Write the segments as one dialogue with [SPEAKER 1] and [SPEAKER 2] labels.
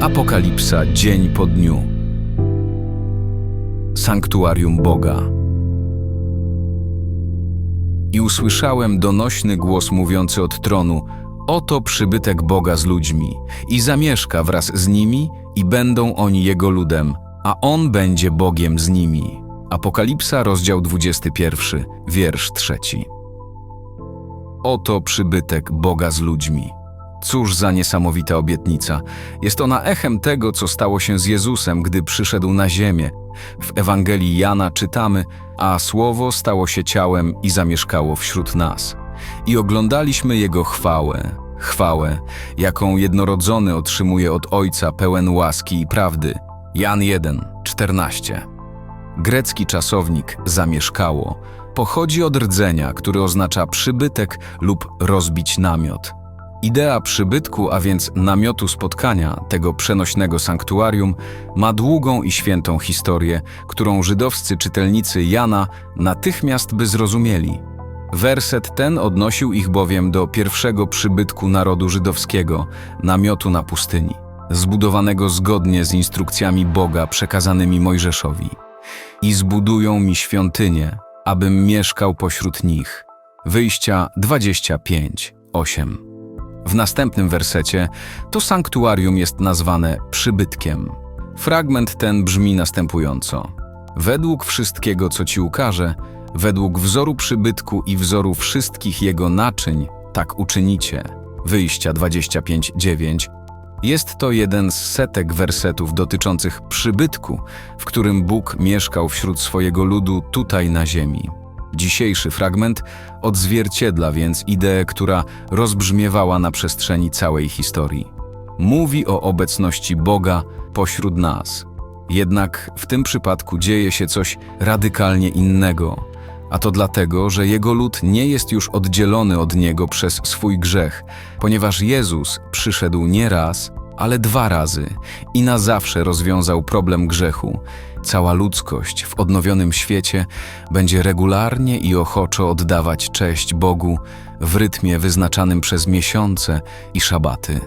[SPEAKER 1] Apokalipsa dzień po dniu. Sanktuarium Boga. I usłyszałem donośny głos mówiący od tronu: Oto przybytek Boga z ludźmi, i zamieszka wraz z nimi, i będą oni jego ludem, a on będzie Bogiem z nimi. Apokalipsa, rozdział 21, wiersz 3. Oto przybytek Boga z ludźmi. Cóż za niesamowita obietnica. Jest ona echem tego, co stało się z Jezusem, gdy przyszedł na ziemię. W Ewangelii Jana czytamy, a Słowo stało się ciałem i zamieszkało wśród nas. I oglądaliśmy Jego chwałę, chwałę, jaką jednorodzony otrzymuje od Ojca pełen łaski i prawdy. Jan 1, 14. Grecki czasownik zamieszkało pochodzi od rdzenia, który oznacza przybytek lub rozbić namiot. Idea przybytku, a więc namiotu spotkania tego przenośnego sanktuarium, ma długą i świętą historię, którą żydowscy czytelnicy Jana natychmiast by zrozumieli. Werset ten odnosił ich bowiem do pierwszego przybytku narodu żydowskiego, namiotu na pustyni, zbudowanego zgodnie z instrukcjami Boga przekazanymi Mojżeszowi. I zbudują mi świątynię, abym mieszkał pośród nich. Wyjścia 25, 8. W następnym wersecie to sanktuarium jest nazwane przybytkiem. Fragment ten brzmi następująco: Według wszystkiego, co ci ukażę, według wzoru przybytku i wzoru wszystkich jego naczyń, tak uczynicie. Wyjścia 25:9. Jest to jeden z setek wersetów dotyczących przybytku, w którym Bóg mieszkał wśród swojego ludu tutaj na ziemi. Dzisiejszy fragment odzwierciedla więc ideę, która rozbrzmiewała na przestrzeni całej historii. Mówi o obecności Boga pośród nas. Jednak w tym przypadku dzieje się coś radykalnie innego, a to dlatego, że jego lud nie jest już oddzielony od niego przez swój grzech, ponieważ Jezus przyszedł nie raz, ale dwa razy i na zawsze rozwiązał problem grzechu. Cała ludzkość w odnowionym świecie będzie regularnie i ochoczo oddawać cześć Bogu w rytmie wyznaczanym przez miesiące i szabaty.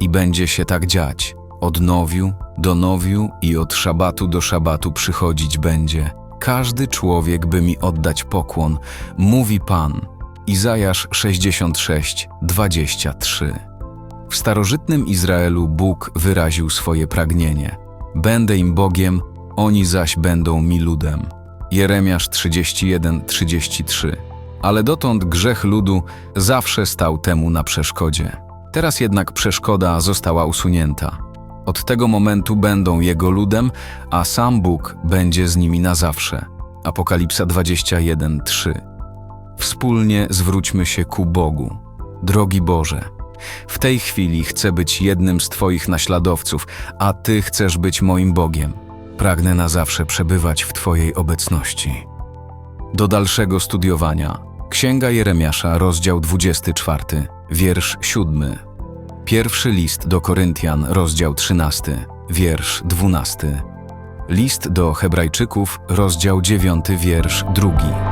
[SPEAKER 1] I będzie się tak dziać. Od nowiu do nowiu i od szabatu do szabatu przychodzić będzie. Każdy człowiek, by mi oddać pokłon, mówi Pan. Izajasz 66, 23. W starożytnym Izraelu Bóg wyraził swoje pragnienie. Będę im Bogiem, oni zaś będą mi ludem. Jeremiasz 31-33. Ale dotąd grzech ludu zawsze stał temu na przeszkodzie. Teraz jednak przeszkoda została usunięta. Od tego momentu będą jego ludem, a sam Bóg będzie z nimi na zawsze. Apokalipsa 21:3. Wspólnie zwróćmy się ku Bogu. Drogi Boże, w tej chwili chcę być jednym z Twoich naśladowców, a Ty chcesz być moim Bogiem. Pragnę na zawsze przebywać w Twojej obecności. Do dalszego studiowania. Księga Jeremiasza, rozdział 24, wiersz 7. Pierwszy list do Koryntian, rozdział 13, wiersz 12. List do Hebrajczyków, rozdział 9, wiersz 2.